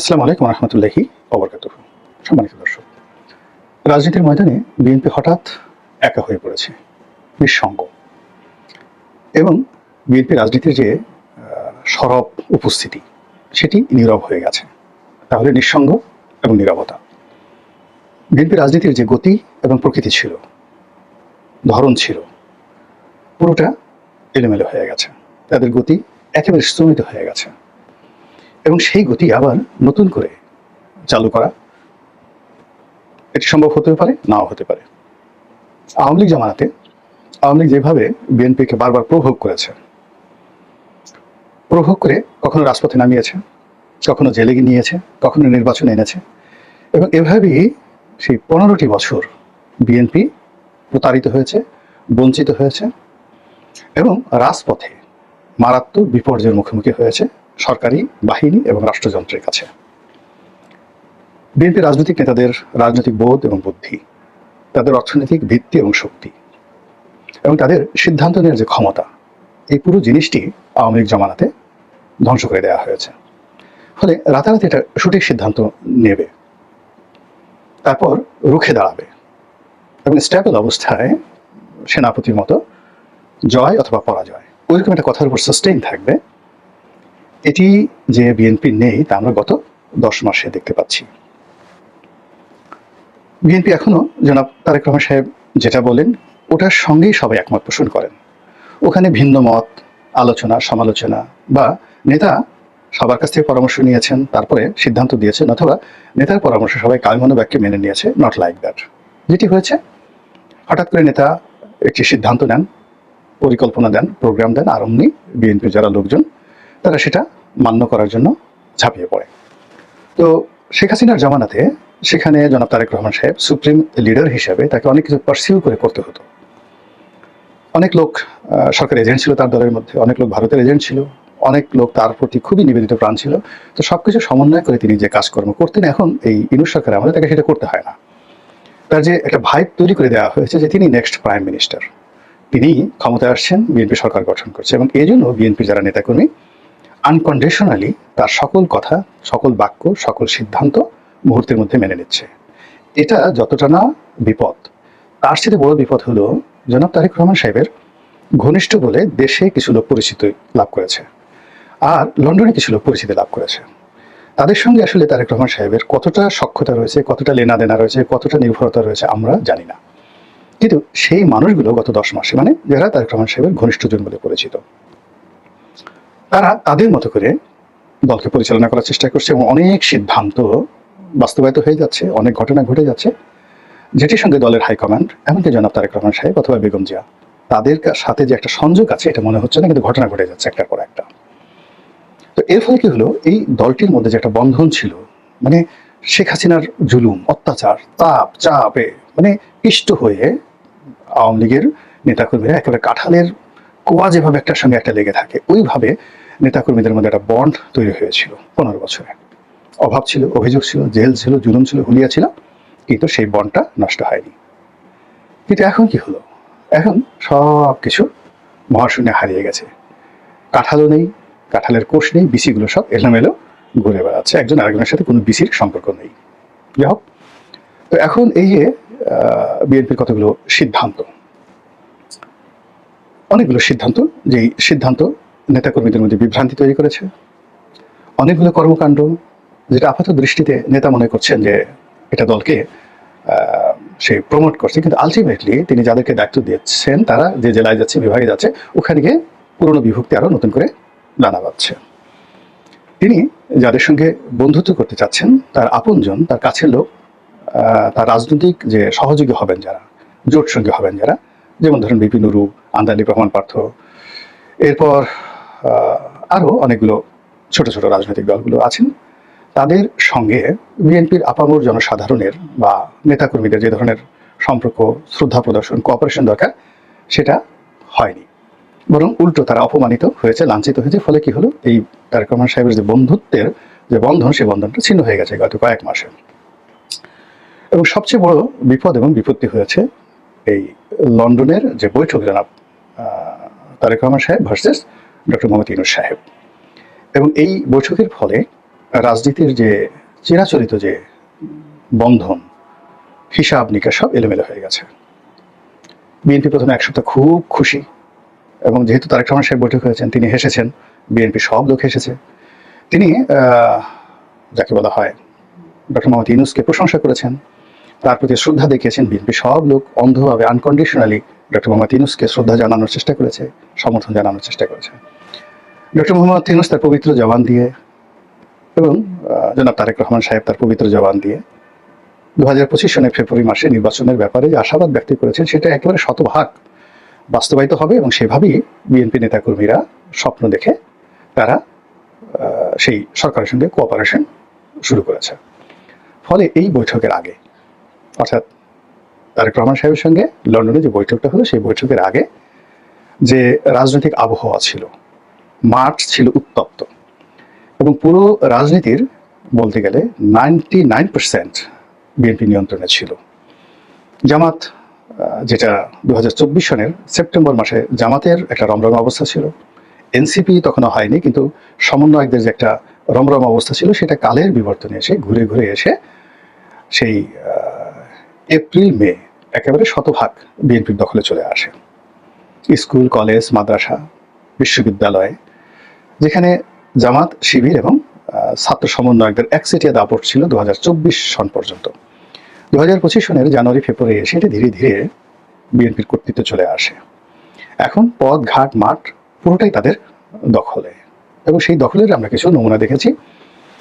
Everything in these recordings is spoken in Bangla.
আসসালামু আলাইকুম রহমতুল্লাহি অবরকাত সম্মানিত দর্শক, রাজনীতির ময়দানে বিএনপি হঠাৎ একা হয়ে পড়েছে, নিঃসঙ্গ। এবং বিএনপি রাজনীতির যে সরব উপস্থিতি, সেটি নীরব হয়ে গেছে। তাহলে নিঃসঙ্গ এবং নীরবতা। বিএনপি রাজনীতির যে গতি এবং প্রকৃতি ছিল, ধরন ছিল, পুরোটা এলোমেলো হয়ে গেছে। তাদের গতি একেবারে স্তমিত হয়ে গেছে। এবং সেই গতি আবার নতুন করে চালু করা। এটি সম্ভব হতে পারে, নাও হতে পারে। আওয়ামী লীগ জামানাতে আওয়ামী লীগ যেভাবে বিএনপিকে বারবার প্রভোগ করেছে, প্রভোগ করে কখনো রাজপথে নামিয়েছে, কখনো জেলে নিয়েছে কখনো নির্বাচন এনেছে এবং এভাবেই সেই পনেরোটি বছর বিএনপি প্রতারিত হয়েছে, বঞ্চিত হয়েছে এবং রাজপথে মারাত্মক বিপর্যয়ের মুখোমুখি হয়েছে। সরকারি বাহিনী এবং রাষ্ট্রযন্ত্রের কাছে। বিএনপি রাজনৈতিক নেতাদের রাজনৈতিক বোধ এবং বুদ্ধি, তাদের অর্থনৈতিক ভিত্তি এবং শক্তি, এবং তাদের সিদ্ধান্ত নেওয়ার যে ক্ষমতা, এই পুরো জিনিসটি আওয়ামী লীগ জমানাতে ধ্বংস করে দেওয়া হয়েছে। ফলে রাতারাতি এটা সঠিক সিদ্ধান্ত নেবে, তারপর রুখে দাঁড়াবে, এবং স্ট্যাবল অবস্থায় সেনাপতির মতো জয় অথবা পরাজয়, ওইরকম একটা কথার উপর সাস্টেইন থাকবে। এটি যে বিএনপি নেই, তা আমরা গত দশ মাসে দেখতে পাচ্ছি। বিএনপি এখনও জনাব তারেক রহমান সাহেব যেটা বলেন, ওটার সঙ্গেই সবাই একমত পোষণ করেন। ওখানে ভিন্ন মত, আলোচনা, সমালোচনা বা নেতা সবার কাছ থেকে পরামর্শ নিয়েছেন, তারপরে সিদ্ধান্ত দিয়েছেন অথবা নেতার পরামর্শ সবাই কালমনো বাক্যে মেনে নিয়েছে নট লাইক দ্যাট যেটি হয়েছে, হঠাৎ করে নেতা একটি সিদ্ধান্ত নেন, পরিকল্পনা দেন প্রোগ্রাম দেন, আর অমনি বিএনপির যারা লোকজন তারা সেটা মান্য করার জন্য ঝাঁপিয়ে পড়ে। তো শেখ হাসিনার জামানাতে সেখানে জনাব তারেক রহমান সাহেব সুপ্রিম লিডার হিসেবে তাকে অনেক কিছু পারসিউ করে করতে হতো। অনেক লোক আহ, সরকারি এজেন্ট ছিল তার দলের মধ্যে অনেক লোক ভারতের এজেন্ট ছিল অনেক লোক তার প্রতি খুবই নিবেদিত প্রাণ ছিল। তো সব কিছু সমন্বয় করে তিনি যে কাজকর্ম করতেন এখন এই ইনুস সরকার আমাদের তাকে সেটা করতে হয় না। তার যে একটা ভাইব তৈরি করে দেওয়া হয়েছে যে তিনি নেক্সট প্রাইম মিনিস্টার তিনি ক্ষমতায় আসছেন বিএনপি সরকার গঠন করছে এবং এই জন্য বিএনপি যারা নেতাকর্মী আনকন্ডিশনালি তার সকল কথা, সকল বাক্য, সকল সিদ্ধান্ত মুহূর্তের মধ্যে মেনে নিচ্ছে। এটা যতটা না বিপদ, তার সাথে বড় বিপদ হলো জনাব তারেক রহমান সাহেবের ঘনিষ্ঠ বলে দেশে কিছু লোক পরিচিতি লাভ করেছে আর লন্ডনে কিছু লোক পরিচিতি লাভ করেছে। তাদের সঙ্গে আসলে তারেক রহমান সাহেবের কতটা সক্ষতা রয়েছে, কতটা লেনাদেনা রয়েছে, কতটা নির্ভরতা রয়েছে আমরা জানি না। কিন্তু সেই মানুষগুলো গত দশ মাসে মানে যারা তারেক রহমান সাহেবের ঘনিষ্ঠজন বলে পরিচিত তারা তাদের মতো করে দলকে পরিচালনা করার চেষ্টা করছে এবং অনেক সিদ্ধান্ত বাস্তবায়িত হয়ে যাচ্ছে, অনেক ঘটনা ঘটে যাচ্ছে। যেটির সঙ্গে দলের হাইকমান্ড এমনকি জনাব তারেক রহমান সাহেব অথবা বেগম জিয়া, তাদের সাথে যে একটা সংযোগ আছে, এটা মনে হচ্ছে না, কিন্তু ঘটনা ঘটে যাচ্ছে একটার পর একটা। তো এর ফলে কি হলো? এই দলটির মধ্যে যে একটা বন্ধন ছিল মানে শেখ হাসিনার জুলুম, অত্যাচার, তাপ, চাপে মানে পিষ্ট হয়ে আওয়ামী লীগের নেতাকর্মীরা একেবারে কাঁঠালের কোয়া যেভাবে একটার সঙ্গে একটা লেগে থাকে, ওইভাবে নেতাকর্মীদের মধ্যে একটা বন্ড তৈরি হয়েছিল পনেরো বছরে। অভাব ছিল, অভিযোগ ছিল, জেল ছিল, জুলুম ছিল, হুলিয়া ছিল, কিন্তু সেই বন্ডটা নষ্ট হয়নি। কিন্তু এখন কি হলো? এখন সব কিছু মহাশূন্যে হারিয়ে গেছে। কাঁঠালও নেই, কাঁঠালের কোষ নেই, বিসিগুলো সব এলোমেলো ঘুরে বেড়াচ্ছে। একজন আরেকজনের সাথে কোনো বিসির সম্পর্ক নেই। যাই হোক, তো এখন এই যে বিএনপির কতগুলো সিদ্ধান্ত? অনেকগুলো সিদ্ধান্ত, যেই সিদ্ধান্ত নেতাকর্মীদের মধ্যে বিভ্রান্তি তৈরি করেছে। অনেকগুলো কর্মকাণ্ড যেটা আপাত দৃষ্টিতে নেতা মনে করছেন যে এটা দলকে সে প্রমোট করছে। কিন্তু আলটিমেটলি তিনি যাদেরকে দায়িত্ব দিয়েছেন তারা যে জেলায় যাচ্ছে, বিভাগে যাচ্ছে, ওখানে গিয়ে পুরনো বিভক্তি আরও নতুন করে দানা বাঁধছে তিনি যাদের সঙ্গে বন্ধুত্ব করতে চাচ্ছেন, তার আপনজন, তার কাছের লোক তার রাজনৈতিক যে সহযোগী হবেন যারা, জোট সঙ্গী হবেন যারা, যেমন ধরেন বিপিন রূপ আন্দালি রহমান পার্থ, এরপর আহ, আরও অনেকগুলো ছোট ছোট রাজনৈতিক দলগুলো আছেন। তাদের সঙ্গে বিএনপির আপামর জনসাধারণের বা নেতাকর্মীদের যে ধরনের সম্পর্ক শ্রদ্ধা প্রদর্শন কোঅপারেশন দরকার সেটা হয়নি। বরং উল্টো তারা অপমানিত হয়েছে লাঞ্ছিত হয়েছে ফলে কি হলো? এই তারেক রহমান সাহেবের যে বন্ধুত্বের যে বন্ধন সেই বন্ধনটা ছিন্ন হয়ে গেছে গত কয়েক মাসে। এবং সবচেয়ে বড় বিপদ এবং বিপত্তি হয়েছে এই লন্ডনের যে বৈঠক জনাব তারেক রহমান সাহেব ভার্সেস ডক্টর মোহাম্মদ ইউনুস সাহেব। এবং এই বৈঠকের ফলে রাজনীতির যে চিরাচরিত যে বন্ধন, হিসাব নিকাশ সব এলোমেলো হয়ে গেছে। বিএনপি প্রথমে এক সপ্তাহ খুব খুশি এবং যেহেতু তারেক রহমান সাহেব বৈঠক হয়েছেন, তিনি হেসেছেন, বিএনপি সব লোক হেসেছে। তিনি যাকে বলা হয় ডক্টর মোহাম্মদ ইউনুসকে প্রশংসা করেছেন, তার প্রতি শ্রদ্ধা দেখিয়েছেন, বিএনপি সব লোক অন্ধভাবে আনকন্ডিশনালি ডক্টর মোহাম্মদ ইউনুসকে শ্রদ্ধা জানানোর চেষ্টা করেছে, সমর্থন জানানোর চেষ্টা করেছে। ডক্টর মোহাম্মদ ইউনুস তার পবিত্র জবান দিয়ে এবং জনাব তারেক রহমান সাহেব তার পবিত্র জবান দিয়ে দু হাজার পঁচিশ সনের ফেব্রুয়ারি মাসে নির্বাচনের ব্যাপারে যে আশাবাদ ব্যক্ত করেছেন, সেটা একেবারে শতভাগ বাস্তবায়িত হবে এবং সেভাবেই বিএনপি নেতাকর্মীরা স্বপ্ন দেখে তারা সেই সরকারের সঙ্গে কোঅপারেশন শুরু করেছে। ফলে এই বৈঠকের আগে, অর্থাৎ তারেক রহমান সাহেবের সঙ্গে লন্ডনে যে বৈঠকটা হলো, সেই বৈঠকের আগে যে রাজনৈতিক আবহাওয়া ছিল, মাঠ ছিল উত্তপ্ত। এবং পুরো রাজনীতির বলতে গেলে নাইনটি নাইন পার্সেন্ট বিএনপি নিয়ন্ত্রণে ছিল। জামাত যেটা দু হাজার চব্বিশ সনের সেপ্টেম্বর মাসে জামাতের একটা রমরম অবস্থা ছিল। এনসিপি তখনও হয়নি, কিন্তু সমন্বয়কদের যে একটা রমরম অবস্থা ছিল, সেটা কালের বিবর্তনে এসে ঘুরে ঘুরে এসে সেই এপ্রিল মে একেবারে শতভাগ বিএনপির দখলে চলে আসে। স্কুল, কলেজ, মাদ্রাসা, বিশ্ববিদ্যালয়, যেখানে জামাত, শিবির এবং ছাত্র সমন্বয়কদের একচেটিয়া দাপট ছিল দু সন পর্যন্ত। দু হাজার পঁচিশ সনের জানুয়ারি, ফেব্রুয়ারি এসে এটি ধীরে ধীরে বিএনপির কর্তৃত্ব চলে আসে। এখন পথ, ঘাট, মাঠ পুরোটাই তাদের দখলে। এবং সেই দখলের আমরা কিছু নমুনা দেখেছি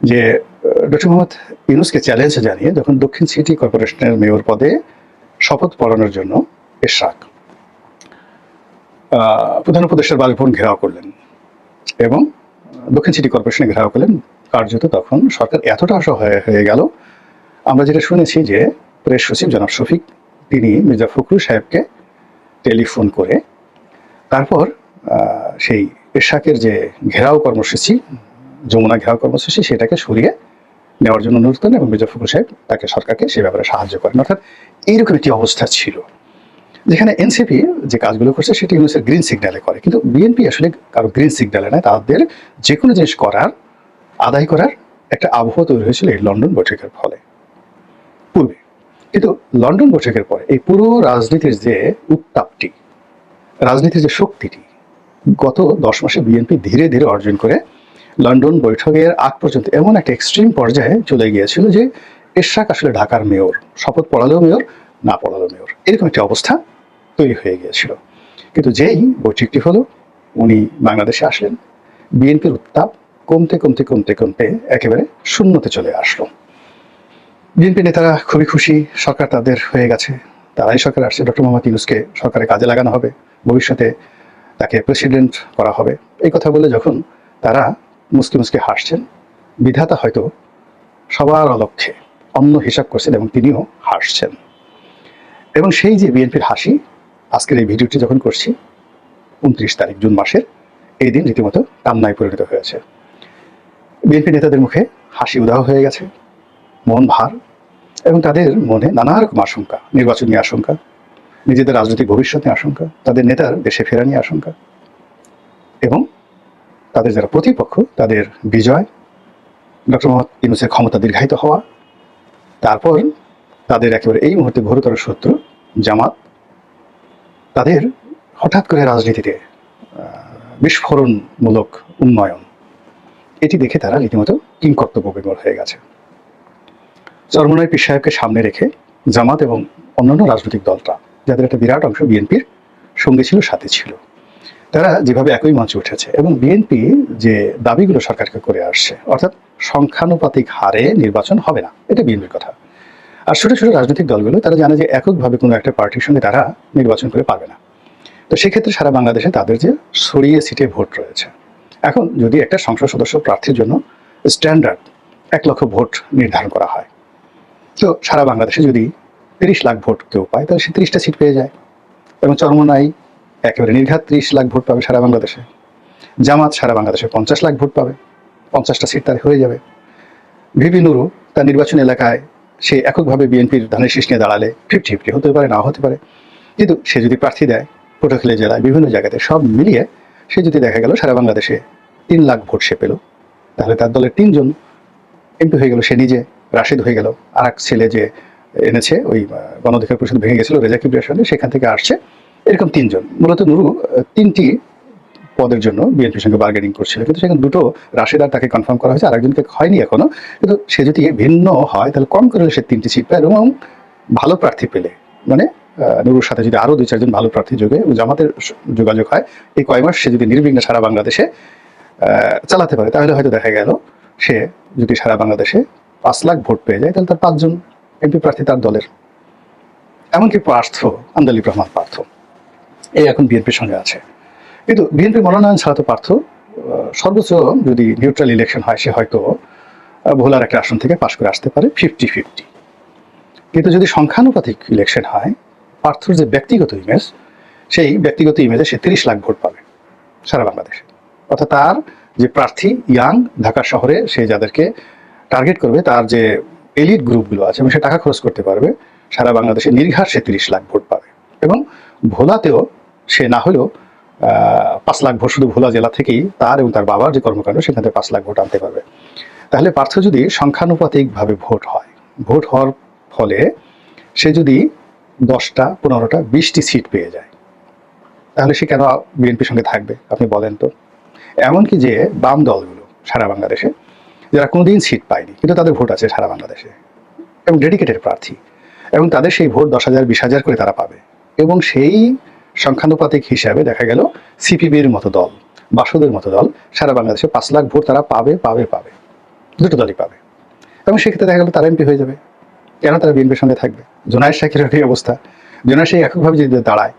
যে ডক্টর মোহাম্মদ ইউনুসকে চ্যালেঞ্জ জানিয়ে যখন দক্ষিণ সিটি কর্পোরেশনের মেয়র পদে শপথ পড়ানোর জন্য এশরাক। আহ, প্রধান উপদেষ্টার বাসভবন ঘেরাও করলেন এবং দক্ষিণ সিটি কর্পোরেশনে ঘেরাও করলেন। কার্যত তখন সরকার এতটা অসহায় হয়ে গেল। আমরা যেটা শুনেছি যে প্রেস সচিব জনাব শফিক তিনি মির্জা ফখরুল সাহেবকে টেলিফোন করে তারপর সেই এরশাকের যে ঘেরাও কর্মসূচি যমুনা ঘেরাও কর্মসূচি সেটাকে সরিয়ে নেওয়ার জন্য অনুরোধ করেন এবং ফখরুল সাহেব তাকে সরকারকে সে ব্যাপারে সাহায্য করেন। অর্থাৎ এইরকম একটি অবস্থা ছিল। যেখানে এনসিপি যে কাজগুলো করছে সেটি ইউনুসের গ্রিন সিগন্যালে করে। কিন্তু বিএনপি আসলে কারও গ্রিন সিগন্যালে নয়, তাদের যে কোনো জিনিস করার, আদায় করার একটা আবহাওয়া তৈরি হয়েছিল এই লন্ডন বৈঠকের ফলে। পূর্বে। কিন্তু লন্ডন বৈঠকের পরে এই পুরো রাজনীতির যে উত্তাপটি, রাজনীতির যে শক্তিটি গত দশ মাসে বিএনপি ধীরে ধীরে অর্জন করে লন্ডন বৈঠকের আগ পর্যন্ত এমন একটা এক্সট্রিম পর্যায়ে চলে গিয়েছিল যে এরশাক আসলে ঢাকার মেয়র, শপথ পড়ালেও মেয়র, না পড়ালেও মেয়র। এরকম একটি অবস্থা তৈরি হয়ে গিয়েছিল। কিন্তু যেই বৈঠকটি হলো, উনি বাংলাদেশে আসলেন, বিএনপির উত্তাপ কমতে কমতে কমতে কমতে একেবারে শূন্যতে চলে আসলো। বিএনপি নেতারা খুবই খুশি, সরকার তাদের হয়ে গেছে। তারাই সরকার আসছে, ডক্টর মোহাম্মদ ইউনুসকে সরকারে কাজে লাগানো হবে। ভবিষ্যতে তাকে প্রেসিডেন্ট করা হবে। এই কথা বলে যখন তারা মুসকে মুসকে হাসছেন। বিধাতা হয়তো সবার অলক্ষ্যে অন্য হিসাব করছেন এবং তিনিও হাসছেন। এবং সেই যে বিএনপির হাসি, আজকের এই ভিডিওটি যখন করছি, উনত্রিশ তারিখ, জুন মাসের, এই দিন রীতিমতো কান্নায় পরিণত হয়েছে। বিএনপি নেতাদের মুখে হাসি উদাহ হয়ে গেছে, মন ভার, এবং তাদের মনে নানা রকম আশঙ্কা, নির্বাচন আশঙ্কা, নিজেদের রাজনৈতিক ভবিষ্যৎ নিয়ে আশঙ্কা, তাদের নেতার দেশে ফেরা নিয়ে আশঙ্কা। তাদের যারা প্রতিপক্ষ, তাদের বিজয়, ডক্টর মোহাম্মদ ইউনুসের ক্ষমতা দীর্ঘায়িত হওয়া, তারপর তাদের একেবারে এই মুহূর্তে ঘোরতর শত্রু, জামাত, তাদের হঠাৎ করে রাজনীতিতে বিস্ফোরণমূলক উন্নয়ন। এটি দেখে তারা রীতিমতো কিংকর্তব্য বিমল হয়ে গেছে। চরমনায় পীর সাহেবকে সামনে রেখে জামাত এবং অন্যান্য রাজনৈতিক দলটা যাদের একটা বিরাট অংশ বিএনপির সঙ্গে ছিল, সাথে ছিল। তারা যেভাবে একই মঞ্চে উঠেছে এবং বিএনপি যে দাবিগুলো সরকারকে করে আসছে, অর্থাৎ সংখ্যানুপাতিক হারে নির্বাচন হবে না, এটা বিএনপির কথা। আর ছোট ছোট রাজনৈতিক দলগুলো, তারা জানে যে এককভাবে কোনো একটা পার্টির সঙ্গে তারা নির্বাচন করে পারবে না। তো সেক্ষেত্রে সারা বাংলাদেশে তাদের যে ছড়িয়ে সিটে ভোট রয়েছে। এখন যদি একটা সংসদ সদস্য প্রার্থীর জন্য স্ট্যান্ডার্ড এক লক্ষ ভোট নির্ধারণ করা হয়, তো সারা বাংলাদেশে যদি তিরিশ লাখ ভোট কেউ পায়, তাহলে সে তিরিশটা সিট পেয়ে যায়। এবং চরমনাই একেবারে নির্ঘাত ত্রিশ লাখ ভোট পাবে সারা বাংলাদেশে। জামাত সারা বাংলাদেশে পঞ্চাশ লাখ ভোট পাবে। পঞ্চাশটা সিট তার হয়ে যাবে। ভিপি নুরু তার নির্বাচন এলাকায় সে এককভাবে বিএনপির ধানের শীষ নিয়ে দাঁড়ালে ফিফটি ফিফটি হতে পারে না হতে পারে। কিন্তু সে যদি প্রার্থী দেয় পটুয়াখালী জেলায় বিভিন্ন জায়গাতে সব মিলিয়ে সে যদি দেখা গেল সারা বাংলাদেশে তিন লাখ ভোট সে পেল তাহলে তার দলের তিনজন এমপি হয়ে গেল সে নিজে রাশেদ হয়ে গেল। আর ছেলে যে এনেছে ওই আহ, গণ অধিকার পরিষদ ভেঙে গেছিল রেজা সঙ্গে সেখান থেকে আসছে এরকম তিনজন। মূলত নুরু তিনটি পদের জন্য বিএনপির সঙ্গে বার্গেনিং করছিল। কিন্তু সেখানে দুটো রাশেদ আর তাকে কনফার্ম করা হয়েছে, আরেকজনকে হয়নি এখনও। কিন্তু সে যদি ভিন্ন হয়, তাহলে কম করে সে তিনটি সিট পায় এবং ভালো প্রার্থী পেলে। মানে নুরুর সাথে যদি আরও দুই, চারজন ভালো প্রার্থী যোগে জামাতের যোগাযোগ হয়, এই কয় মাস সে যদি নির্বিঘ্নে সারা বাংলাদেশে চালাতে পারে, তাহলে হয়তো দেখা গেল সে যদি সারা বাংলাদেশে পাঁচ লাখ ভোট পেয়ে যায়, তাহলে তার পাঁচজন এমপি প্রার্থী তার দলের। এমনকি পার্থ, আন্দালিব রহমান পার্থ। এই এখন বিএনপির সঙ্গে আছে। কিন্তু বিএনপি মনোনয়ন ছাড়া তো পার্থ। সর্বোচ্চ যদি নিউট্রাল ইলেকশন হয়, সে হয়তো ভোলার একটা আসন থেকে পাশ করে আসতে পারে ফিফটি ফিফটি কিন্তু যদি সংখ্যানুপাতিক ইলেকশন হয়, পার্থর যে ব্যক্তিগত ইমেজ সেই ব্যক্তিগত ইমেজে সে তিরিশ লাখ ভোট পাবে সারা বাংলাদেশে। অর্থাৎ তার যে প্রার্থী ইয়াং, ঢাকা শহরে, সে যাদেরকে টার্গেট করবে, তার যে এলিট গ্রুপগুলো আছে, এবং সে টাকা খরচ করতে পারবে, সারা বাংলাদেশে নির্ঘাত সে তিরিশ লাখ ভোট পাবে। এবং ভোলাতেও সে না হলেও পাঁচ লাখ ভোট শুধু ভোলা জেলা থেকেই তার এবং তার বাবার যে কর্মকাণ্ড, সেখান থেকে পাঁচ লাখ ভোট আনতে পারবে। তাহলে পার্থ যদি সংখ্যানুপাতিকভাবে ভোট হয়, ভোট হওয়ার ফলে সে যদি দশটা, পনেরোটা, বিশটি সিট পেয়ে যায়, তাহলে সে কেন বিএনপির সঙ্গে থাকবে? আপনি বলেন তো। এমনকি যে বাম দলগুলো সারা বাংলাদেশে, যারা কোনোদিন সিট পায়নি, কিন্তু তাদের ভোট আছে সারা বাংলাদেশে, এবং ডেডিকেটেড প্রার্থী, এবং তাদের সেই ভোট দশ হাজার, বিশ হাজার করে তারা পাবে, এবং সেই সংখ্যানুপাতিক হিসাবে দেখা গেল সিপিবির মতো দল, বাসুদের মতো দল, সারা বাংলাদেশে পাঁচ লাখ ভোট তারা পাবে পাবে পাবে। দুটো দলই পাবে। এবং সেক্ষেত্রে দেখা গেল তারা এমপি হয়ে যাবে। কেন তারা বিএনপির সঙ্গে থাকবে? জোনায়ের শাকিরের এই অবস্থা। জোনায়ের শাহী এককভাবে যদি দাঁড়ায়,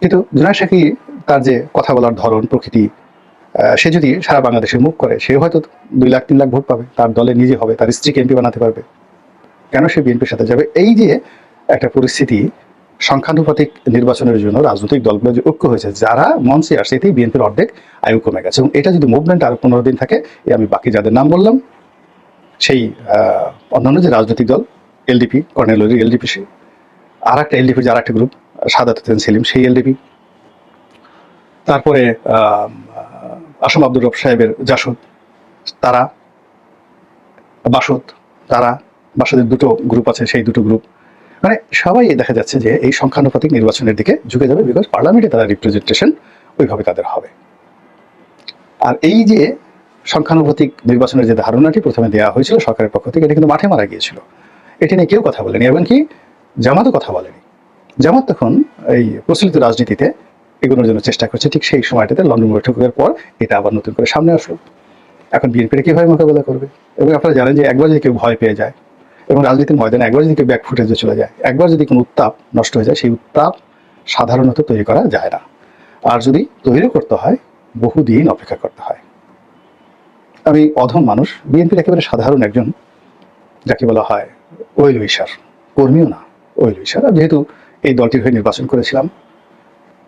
কিন্তু জোনায়ের শাহী তার যে কথা বলার ধরন, প্রকৃতি সে যদি সারা বাংলাদেশে মুখ করে, সে হয়তো দুই লাখ, তিন লাখ ভোট পাবে। তার দলে নিজে হবে, তার স্ত্রীকে এমপি বানাতে পারবে। কেন সে বিএনপির সাথে যাবে? এই যে একটা পরিস্থিতি সংখ্যানুপাতিক নির্বাচনের জন্য রাজনৈতিক দলগুলো যে ঐক্য হয়েছে, যারা মঞ্চে আসছে এতেই বিএনপির অর্ধেক আয়ু কমে গেছে। এবং এটা যদি মুভমেন্ট আরও পনেরো দিন থাকে এই আমি বাকি যাদের নাম বললাম, সেই অন্যান্য যে রাজনৈতিক দল এলডিপি কর্নেল এলডিপি সে আর একটা এলডিপি যার একটা গ্রুপ সাদাত হোসেন সেলিম, সেই এলডিপি তারপরে আসম আব্দুর রব সাহেবের জাসদ, তারা, বাসদ, তারা, বাসদের দুটো গ্রুপ আছে, সেই দুটো গ্রুপ মানে সবাই দেখা যাচ্ছে যে এই সংখ্যানুপাতিক নির্বাচনের দিকে ঝুঁকে যাবে বিকজ পার্লামেন্টে তারা রিপ্রেজেন্টেশন ওইভাবে তাদের হবে। আর এই যে সংখ্যানুপাতিক নির্বাচনের যে ধারণাটি প্রথমে দেওয়া হয়েছিল সরকারের পক্ষ থেকে, এটা কিন্তু মাঠে মারা গিয়েছিল। এটি নিয়ে কেউ কথা বলেনি, এমনকি জামাতও কথা বলেনি। জামাত তখন এই প্রচলিত রাজনীতিতে এগোনোর জন্য চেষ্টা করছে, ঠিক সেই সময়টাতে লন্ডন বৈঠকের পর এটা আবার নতুন করে সামনে আসলো। এখন বিএনপিটা কীভাবে মোকাবেলা করবে? এবং আপনারা জানেন যে একবার যদি কেউ ভয় পেয়ে যায় এবং রাজনীতির ময়দানে একবার যদি কেউ ব্যাক ফুটেজে চলে যায়, একবার যদি কোনো উত্তাপ নষ্ট হয়ে যায়, সেই উত্তাপ সাধারণত তৈরি করা যায় না। আর যদি তৈরি করতে হয়, বহুদিন অপেক্ষা করতে হয়। আমি অধম মানুষ, বিএনপির একেবারে সাধারণ একজন, যাকে বলা হয় ওয়েল উইশার, কর্মীও না, ওয়েল উইশার। আর যেহেতু এই দলটির হয়ে নির্বাচন করেছিলাম,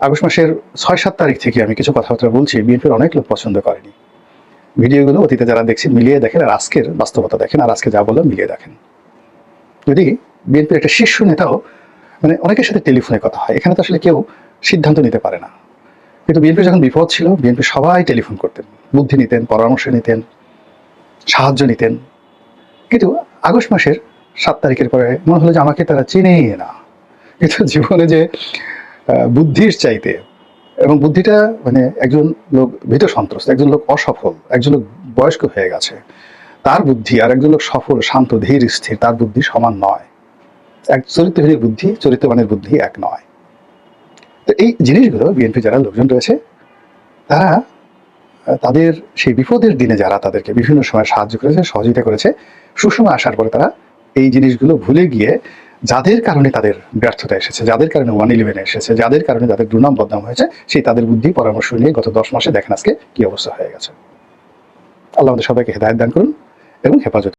আগস্ট মাসের ছয় সাত তারিখ থেকে আমি কিছু কথাবার্তা বলছি, বিএনপির অনেক লোক পছন্দ করেনি। ভিডিওগুলো অতীতে যারা দেখছেন, মিলিয়ে দেখেন, আর আজকের বাস্তবতা দেখেন, আর আজকে যা বললাম মিলিয়ে দেখেন। যদি বিএনপির একটা শীর্ষ নেতাও মানে অনেকের সাথে টেলিফোনে কথা হয়, এখানে তো আসলে কেউ সিদ্ধান্ত নিতে পারে না। কিন্তু বিএনপির যখন বিপদ ছিল, বিএনপি সবাই টেলিফোন করতেন, বুদ্ধি নিতেন, পরামর্শ নিতেন, সাহায্য নিতেন। কিন্তু আগস্ট মাসের সাত তারিখের পরে মনে হলো যে আমাকে তারা চিনেই না। কিন্তু জীবনে যে বুদ্ধির চাইতে এবং বুদ্ধিটা মানে একজন লোক ভীত সন্ত্রস্ত, একজন লোক অসফল, একজন লোক বয়স্ক হয়ে গেছে তার বুদ্ধি আর একজন লোক সফল, শান্ত, ধীর, স্থির, তার বুদ্ধি সমান নয়। এক চরিত্রহীনের বুদ্ধি, চরিত্রবানের বুদ্ধি এক নয়। তো এই জিনিসগুলো বিএনপি যারা লোকজন রয়েছে, তারা তাদের সেই বিপদের দিনে যারা তাদেরকে বিভিন্ন সময় সাহায্য করেছে, সহযোগিতা করেছে সুসময় আসার পরে তারা এই জিনিসগুলো ভুলে গিয়ে যাদের কারণে তাদের ব্যর্থতা এসেছে, যাদের কারণে ওয়ান ইলেভেন এসেছে, যাদের কারণে তাদের দুর্নাম বদনাম হয়েছে, সেই তাদের বুদ্ধি পরামর্শ নিয়ে গত দশ মাসে দেখেন আজকে কি অবস্থা হয়ে গেছে। আল্লাহ আমাদের সবাইকে হেদায়ত দান করুন। এবং হেফাজত